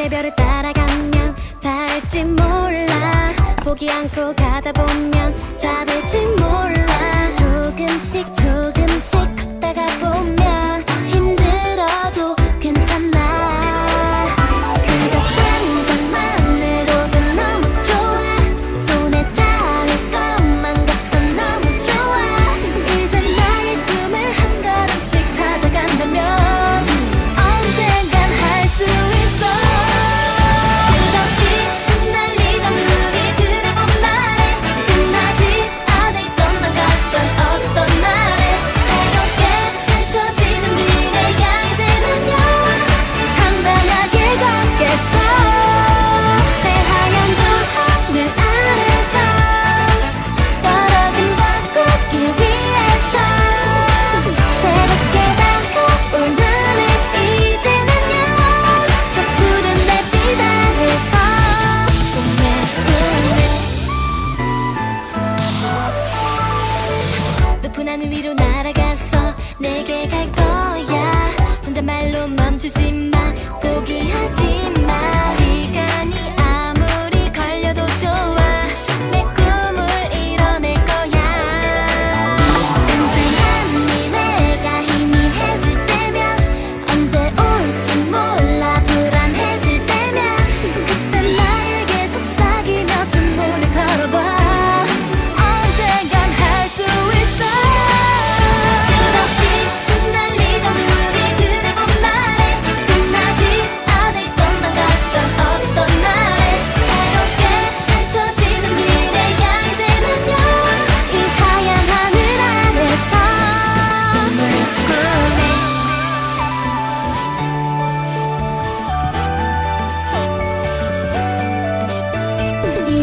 하늘의 별을 따라가면 닿을지 몰라. 포기 않고 가다 보면 잡을지 몰라 분한 위로 날아가서 내게 갈 거야. 혼자 말로 멈추지 마. 포기하지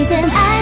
真爱。